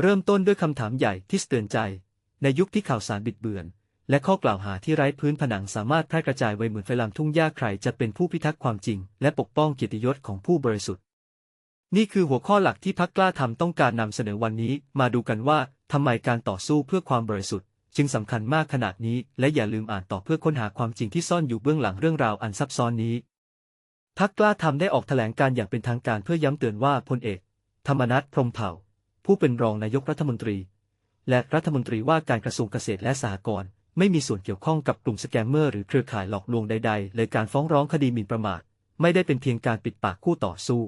เริ่มต้นด้วยคำถามใหญ่ที่เตือนใจ ในยุคที่ข่าวสารบิดเบือน และข้อกล่าวหาที่ไร้พื้นผนังสามารถแพร่กระจายไวเหมือนไฟลามทุ่งหญ้าใครจะเป็นผู้พิทักษ์ความจริง และปกป้องเกียรติยศของผู้บริสุทธิ์ นี่คือหัวข้อหลักที่พักกล้าทำต้องการนำเสนอวันนี้ มาดูกันว่าทำไมการต่อสู้เพื่อความบริสุทธิ์ จึงสำคัญมากขนาดนี้ และอย่าลืมอ่านต่อเพื่อค้นหาความจริงที่ซ่อนอยู่เบื้องหลังเรื่องราวอันซับซ้อนนี้พักกล้าทำได้ออกแถลงการอย่างเป็นทางการเพื่อย้ำเตือนว่าพลเอก ธรรมนัฐพรมเผ่า ผู้เป็นรองนายกรัฐมนตรี และรัฐมนตรีว่าการกระทรวงเกษตรและสหกรณ์ไม่มีส่วนเกี่ยวข้องกับกลุ่มสแกมเมอร์หรือเครือข่ายหลอกลวงใดๆ เลยการฟ้องร้องคดีหมิ่นประมาทไม่ได้เป็นเพียงการปิดปากคู่ต่อสู้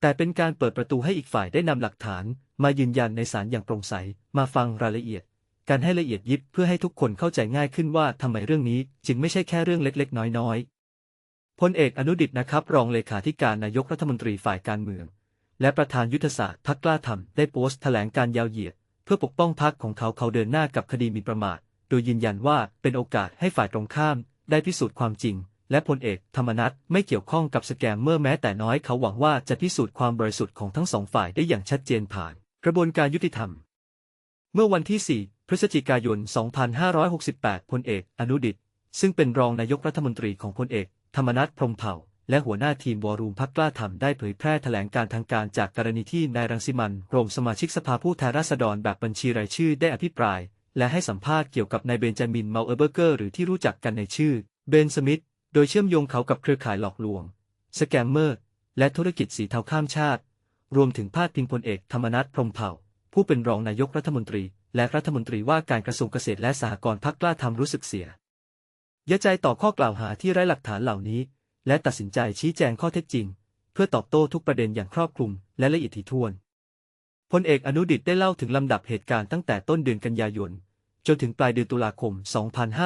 แต่เป็นการเปิดประตูให้อีกฝ่ายได้นำหลักฐาน มายืนยันในศาลอย่างโปร่งใส มาฟังรายละเอียด การให้ละเอียดยิบเพื่อให้ทุกคนเข้าใจง่ายขึ้นว่าทำไมเรื่องนี้จึงไม่ใช่แค่เรื่องเล็ก ๆ น้อยๆพลเอกอนุดิตนะครับ รองเลขาธิการนายกรัฐมนตรีฝ่ายการเมือง และประธานยุทธศาสตร์พักกล้าทำได้โพสต์แถลงการยาวเหยียด เพื่อปกป้องพักของเขาเขาเดินหน้ากับคดีหมิ่นประมาท โดยยืนยันว่าเป็นโอกาสให้ฝ่ายตรงข้าม ได้พิสูจน์ความจริง และพลเอกธรรมนัฐไม่เกี่ยวข้องกับสแกมเมอร์แม้แต่น้อยเขาหวังว่าจะพิสูจน์ความบริสุทธิ์ของทั้งสองฝ่ายได้อย่างชัดเจนผ่าน กระบวนการยุติธรรม เมื่อวันที่ 4 พฤศจิกายน 2568 พลเอก อนุดิต ซึ่งเป็นรองนายกรัฐมนตรีของพลเอก ธรรมนัฐพรมเผ่า และหัวหน้าทีมวอรูมพักกล้าทำได้เผยแพร่แถลงการทางการจากกรณีที่นายรังสิมันโรมสมาชิกสภาผู้แทนราษฎรแบบบัญชีรายชื่อได้อภิปราย และให้สัมภาษณ์เกี่ยวกับนายเบนจามินเมาเออร์เบอร์เกอร์หรือที่รู้จักกันในชื่อเบนสมิธโดยเชื่อมโยงเขากับเครือข่ายหลอกลวง สแกมเมอร์ และธุรกิจสีเทาข้ามชาติ รวมถึงพาดพิงพลเอกธรรมนัฐพรหมเผ่า ผู้เป็นรองนายกรัฐมนตรี และรัฐมนตรีว่าการกระทรวงเกษตรและสหกรณ์พักกล้าทำรู้สึกเสียยใจต่อข้อกล่าวหาที่ไร้หลักฐานเหล่านี้ และตัดสินใจชี้แจงข้อเท็จจริง เพื่อตอบโต้ทุกประเด็นอย่างครอบคลุมและละเอียดถี่ถ้วนพลเอกอนุดิตได้เล่าถึงลำดับเหตุการณ์ตั้งแต่ต้นเดือนกันยายน จนถึงปลายเดือนตุลาคม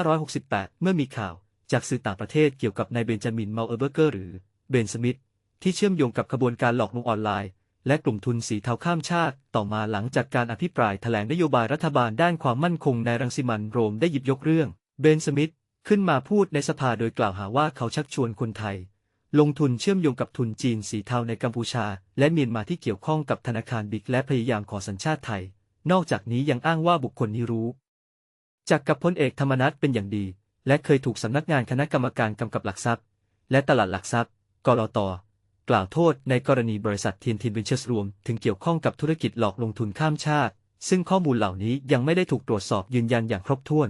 2568 เมื่อมีข่าว จากสื่อต่างประเทศเกี่ยวกับนายเบนจามิน เมาเออร์เบอร์เกอร์หรือเบนสมิธที่เชื่อมโยงกับขบวนการหลอกลวงออนไลน์ และกลุ่มทุนสีเทาข้ามชาติ ต่อมาหลังจากการอภิปรายแถลงนโยบายรัฐบาลด้านความมั่นคงในรังสิมันโรมได้หยิบยกเรื่องเบนสมิธ ขึ้นมาพูดในสภาโดยกล่าวหาว่าเขาชักชวนคนไทย ลงทุนเชื่อมโยงกับทุนจีนสีเทาในกัมพูชา และเมียนมาที่เกี่ยวข้องกับธนาคารบิ๊กและพยายามขอสัญชาติไทย นอกจากนี้ยังอ้างว่าบุคคลนี้รู้จากกับพลเอกธรรมนัฐเป็นอย่างดี และเคยถูกสำนักงานคณะกรรมการกำกับหลักทรัพย์ และตลาดหลักทรัพย์กรอตกล่าวโทษในกรณีบริษัทเทียนทินเวนเชอร์สรวม ถึงเกี่ยวข้องกับธุรกิจหลอกลงทุนข้ามชาติ ซึ่งข้อมูลเหล่านี้ยังไม่ได้ถูกตรวจสอบยืนยันอย่างครบถ้วน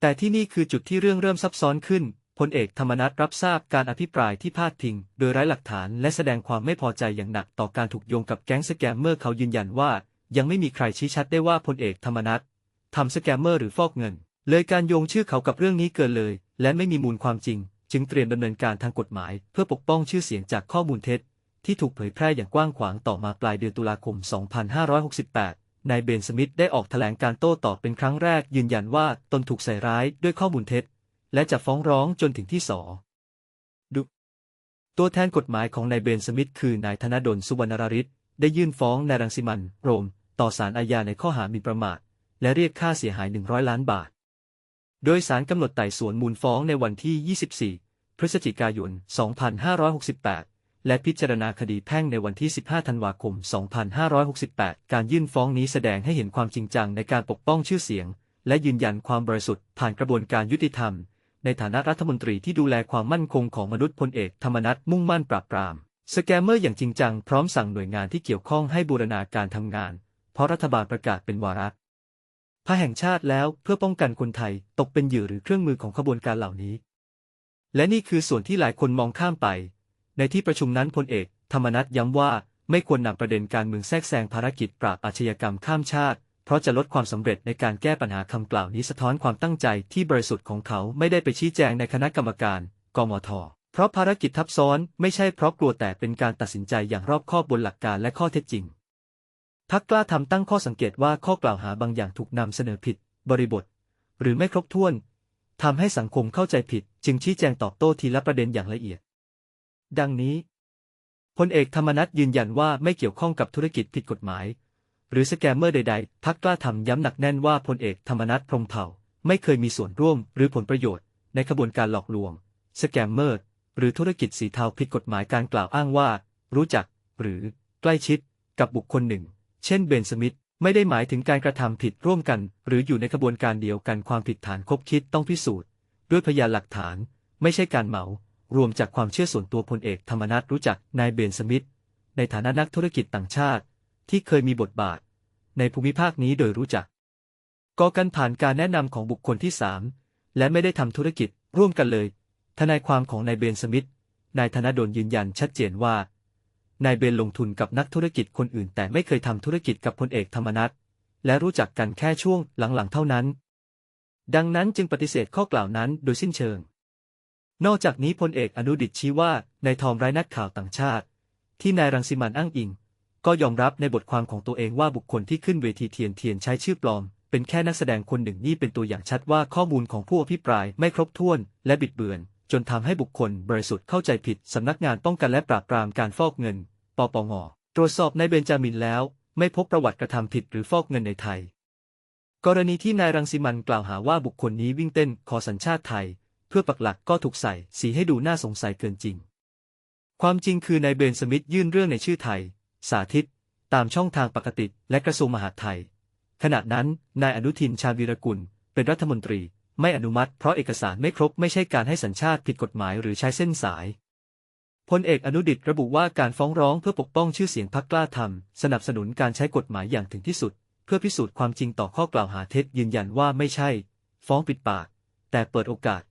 แต่ที่นี่คือจุดที่เรื่องเริ่มซับซ้อนขึ้นพลเอกธรรมนัฐรับทราบการอภิปรายที่พาดพิง โดยไร้หลักฐานและแสดงความไม่พอใจอย่างหนักต่อการถูกโยงกับแก๊งสแกมเมอร์เขายืนยันว่า ยังไม่มีใครชี้ชัดได้ว่าพลเอกธรรมนัฐทำสแกมเมอร์หรือฟอกเงิน เลยการโยงชื่อเขากับเรื่องนี้เกินเลย และไม่มีมูลความจริง จึงเตรียมดำเนินการทางกฎหมาย เพื่อปกป้องชื่อเสียงจากข้อมูลเท็จ ที่ถูกเผยแพร่อย่างกว้างขวางต่อมาปลายเดือนตุลาคม 2568 นายเบนสมิธได้ออกแถลงการโต้ตอบเป็นครั้งแรกยืนยันว่าตนถูกใส่ร้ายด้วยข้อมูลเท็จ และจะฟ้องร้องจนถึงที่สอดุตัวแทนกฎหมายของนายเบนสมิธคือนายธนดลสุวรรณราริศได้ยื่นฟ้องนายรังสิมันโรม ต่อศาลอาญาในข้อหาหมิ่นประมาท และเรียกค่าเสียหาย 100 ล้านบาท โดยสารกำหนดไต่สวนมูลฟ้องในวันที่ 24 พฤศจิกายน 2568 และพิจารณาคดีแพ่งในวันที่ 15 ธันวาคม 2568 การยื่นฟ้องนี้แสดงให้เห็นความจริงจังในการปกป้องชื่อเสียง และยืนยันความบริสุทธิ์ผ่านกระบวนการยุติธรรม ในฐานะรัฐมนตรีที่ดูแลความมั่นคงของมนุษย์พลเอกธรรมนัฐมุ่งมั่นปราบปราม สแกมเมอร์อย่างจริงจังพร้อมสั่งหน่วยงานที่เกี่ยวข้องให้บูรณาการทำงาน เพราะรัฐบาลประกาศเป็นวาระพระแห่งชาติแล้วเพื่อป้องกันคนไทยตกเป็นเหยื่อหรือเครื่องมือของขบวนการเหล่านี้ และนี่คือส่วนที่หลายคนมองข้ามไป ในที่ประชุมนั้นพลเอก ธรรมนัฐย้ำว่า ไม่ควรนำประเด็นการเมืองแทรกแซงภารกิจปราบอาชญากรรมข้ามชาติ เพราะจะลดความสำเร็จในการแก้ปัญหาคำกล่าวนี้สะท้อนความตั้งใจที่บริสุทธิ์ของเขาไม่ได้ไปชี้แจงในคณะกรรมการ กมท เพราะภารกิจทับซ้อนไม่ใช่เพราะกลัวแต่เป็นการตัดสินใจอย่างรอบคอบบนหลักการและข้อเท็จจริงพักกล้าทำตั้งข้อสังเกตว่าข้อกล่าวหาบางอย่างถูกนำเสนอผิด บริบท หรือไม่ครบถ้วนทำให้สังคมเข้าใจผิด จึงชี้แจงตอบโต้ทีละประเด็นอย่างละเอียด ดังนี้พลเอกธรรมนัฐยืนยันว่าไม่เกี่ยวข้องกับธุรกิจผิดกฎหมาย หรือสแกมเมอร์ใดๆ พักกล้าทำย้ำหนักแน่นว่าพลเอกธรรมนัฐพรมเผ่า ไม่เคยมีส่วนร่วมหรือผลประโยชน์ ในขบวนการหลอกลวง สแกมเมอร์ หรือธุรกิจสีเทาผิดกฎหมายการกล่าวอ้างว่า รู้จัก หรือใกล้ชิด กับบุคคลหนึ่ง เช่นเบนสมิธไม่ได้หมายถึงการกระทำผิดร่วมกัน หรืออยู่ในกระบวนการเดียวกันความผิดฐานคบคิดต้องพิสูจน์ ด้วยพยานหลักฐาน ไม่ใช่การเหมา รวมจากความเชื่อส่วนตัวพลเอกธรรมนัฐรู้จักนายเบนสมิธในฐานะนักธุรกิจต่างชาติ ที่เคยมีบทบาท ในภูมิภาคนี้โดยรู้จักก่อกันผ่านการแนะนำของบุคคลที่สามและไม่ได้ทำธุรกิจร่วมกันเลย ทนายความของนายเบนสมิธนายธนดลยืนยันชัดเจนว่านายเบนลงทุนกับนักธุรกิจคนอื่น แต่ไม่เคยทำธุรกิจกับพลเอกธรรมนัฐและรู้จักกันแค่ช่วงหลังๆเท่านั้น ดังนั้นจึงปฏิเสธข้อกล่าวนั้นโดยสิ้นเชิง นอกจากนี้พลเอกอนุดิตชี้ว่านายทอมไร้นักข่าวต่างชาติ ที่นายรังสิมันอ้างอิง ก็ยอมรับในบทความของตัวเองว่าบุคคลที่ขึ้นเวทีเทียนเทียนใช้ชื่อปลอม เป็นแค่นักแสดงคนหนึ่งนี่เป็นตัวอย่างชัดว่าข้อมูลของผู้อภิปรายไม่ครบถ้วน และบิดเบือน จนทำให้บุคคลบริสุทธิ์เข้าใจผิดสำนักงานป้องกันและปราบปรามการฟอกเงิน ปปงตรวจสอบในเบนจามินแล้ว ไม่พบประวัติกระทำผิดหรือฟอกเงินในไทย กรณีที่นายรังสิมันกล่าวหาว่าบุคคลนี้วิ่งเต้นขอสัญชาติไทย เพื่อปักหลักก็ถูกใส่สีให้ดูน่าสงสัยเกินจริง ความจริงคือนายเบนสมิธยื่นเรื่องในชื่อไทย สาธิต ตามช่องทางปกติและกระทรวงมหาดไทย ขณะนั้นนายอนุทินชาญวีรกุล เป็นรัฐมนตรี ไม่อนุมัติเพราะเอกสารไม่ครบไม่ใช่การให้สัญชาติผิดกฎหมายหรือใช้เส้นสายพลเอกอนุดิตระบุว่าการฟ้องร้องเพื่อปกป้องชื่อเสียงพรรคกล้าทำสนับสนุนการใช้กฎหมายอย่างถึงที่สุด เพื่อพิสูจน์ความจริงต่อข้อกล่าวหาเท็จยืนยันว่าไม่ใช่ ฟ้องปิดปาก แต่เปิดโอกาส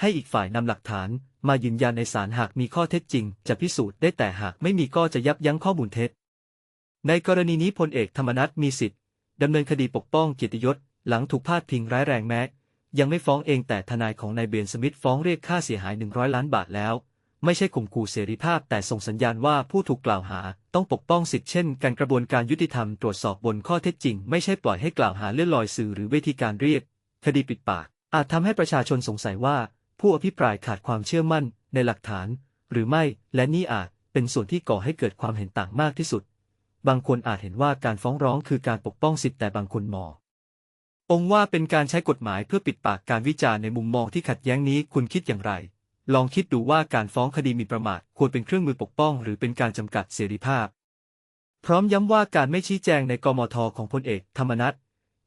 ให้อีกฝ่ายนำหลักฐาน มายืนยันในศาลหากมีข้อเท็จจริง จะพิสูจน์ได้แต่หากไม่มีก็จะยับยั้งข้อมูลเท็จ ในกรณีนี้พลเอกธรรมนัฐมีสิทธิ์ดำเนินคดีปกป้องเกียรติยศ หลังถูกพาดพิงร้ายแรงแม้ยังไม่ฟ้องเองแต่ทนายของนายเบนสมิธฟ้องเรียกค่าเสียหาย 100 ล้านบาทแล้ว ไม่ใช่ข่มขู่เสรีภาพ แต่ส่งสัญญาณว่าผู้ถูกกล่าวหา ต้องปกป้องสิทธิเช่นการกระบวนการยุติธรรมตรวจสอบบนข้อเท็จจริง ไม่ใช่ปล่อยให้กล่าวหาเลื่อนลอยสื่อหรือเวทีการเรียก คดีปิดปาก อาจทำให้ประชาชนสงสัยว่า ผู้อภิปรายขาดความเชื่อมั่นในหลักฐาน หรือไม่ และนี่อาจเป็นส่วนที่ก่อให้เกิดความเห็นต่างมากที่สุด บางคนอาจเห็นว่าการฟ้องร้องคือการปกป้องสิทธิแต่บางคนมององค์ว่าเป็นการใช้กฎหมายเพื่อปิดปากการวิจารณ์ในมุมมองที่ขัดแย้งนี้คุณคิดอย่างไร ลองคิดดูว่าการฟ้องคดีมีประมาทควรเป็นเครื่องมือปกป้อง หรือเป็นการจำกัดเสรีภาพ พร้อมย้ำว่าการไม่ชี้แจงในกมทของพลเอก ธรรมนัฐ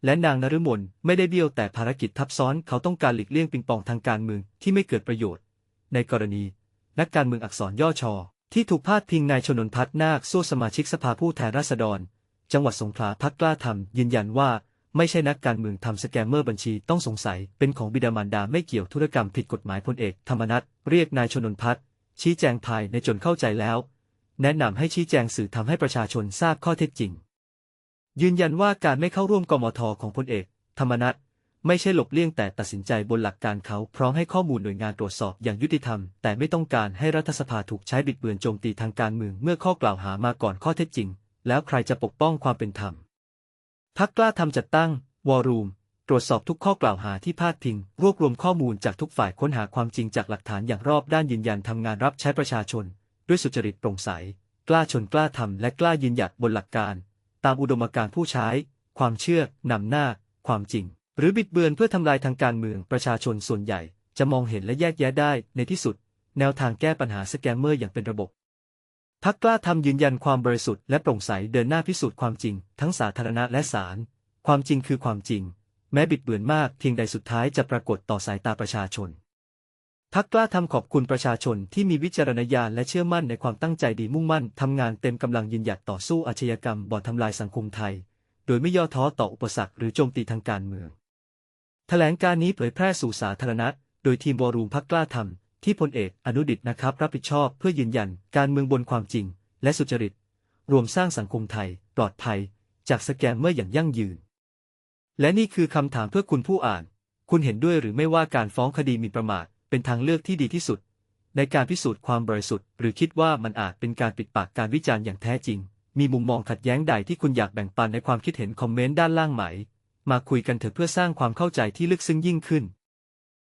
และนางนฤมลไม่ได้เบี้ยวแต่ภารกิจทับซ้อนเขาต้องการหลีกเลี่ยงปิงปองทางการเมืองที่ไม่เกิดประโยชน์ ในกรณี นักการเมืองอักษรย่อชอ ที่ถูกพาดพิงนายชนนพัฒน์นาคสู้สมาชิกสภาผู้แทนราษฎร จังหวัดสงขลาพักกล้าทำยืนยันว่าไม่ใช่นักการเมืองทำสแกมเมอร์บัญชีต้องสงสัยเป็นของบิดามารดาไม่เกี่ยวธุรกรรมผิดกฎหมายพลเอกธรรมนัฐเรียกนายชนนพัฒน์ชี้แจงภายในจนเข้าใจแล้ว แนะนำให้ชี้แจงสื่อทำให้ประชาชนทราบข้อเท็จจริง ยืนยันว่าการไม่เข้าร่วมกมทของพลเอก ธรรมนัฐไม่ใช่หลบเลี่ยงแต่ตัดสินใจบนหลักการเขาพร้อมให้ข้อมูลหน่วยงานตรวจสอบอย่างยุติธรรม แต่ไม่ต้องการให้รัฐสภาถูกใช้บิดเบือนโจมตีทางการเมืองเมื่อข้อกล่าวหามาก่อนข้อเท็จจริง แล้วใครจะปกป้องความเป็นธรรมพักกล้าทำจัดตั้งวอรูมตรวจสอบทุกข้อกล่าวหาที่พาดพิง รวบรวมข้อมูลจากทุกฝ่ายค้นหาความจริงจากหลักฐานอย่างรอบด้านยืนยันทำงานรับใช้ประชาชน ด้วยสุจริตโปร่งใส กล้าชนกล้าทำและกล้ายืนหยัดบนหลักการ ตามอุดมการณ์ผู้ใช้ ความเชื่อนำหน้า ความจริง หรือบิดเบือนเพื่อทำลายทางการเมืองประชาชนส่วนใหญ่ จะมองเห็นและแยกแยะได้ในที่สุด แนวทางแก้ปัญหาสแกมเมอร์อย่างเป็นระบบพักกล้าทำยืนยันความบริสุทธิ์และโปร่งใสเดินหน้าพิสูจน์ความจริง ทั้งสาธารณะและศาลความจริงคือความจริง แม้บิดเบือนมากเพียงใดสุดท้ายจะปรากฏต่อสายตาประชาชน พักกล้าทำขอบคุณประชาชนที่มีวิจารณญาณและเชื่อมั่นในความตั้งใจดีมุ่งมั่นทำงานเต็มกำลังยืนหยัดต่อสู้อาชญากรรมบ่อนทำลายสังคมไทย โดยไม่ย่อท้อต่ออุปสรรคหรือโจมตีทางการเมือง แถลงการนี้เผยแพร่สู่สาธารณะ โดยทีมวอรูมพักกล้าทำที่พลเอกอนุดิตนะครับ รับผิดชอบเพื่อยืนยันการเมืองบนความจริง และสุจริต รวมสร้างสังคมไทย ปลอดภัย จากสแกมเมอร์อย่างยั่งยืน และนี่คือคำถามเพื่อคุณผู้อ่าน คุณเห็นด้วยหรือไม่ว่าการฟ้องคดีหมีประมาท เป็นทางเลือกที่ดีที่สุด ในการพิสูจน์ความบริสุทธิ์ หรือคิดว่ามันอาจเป็นการปิดปากการวิจารณ์อย่างแท้จริง มีมุมมองขัดแย้งใดที่คุณอยากแบ่งปันในความคิดเห็นคอมเมนต์ด้านล่างไหม มาคุยกันเถอะเพื่อสร้างความเข้าใจที่ลึกซึ้งยิ่งขึ้น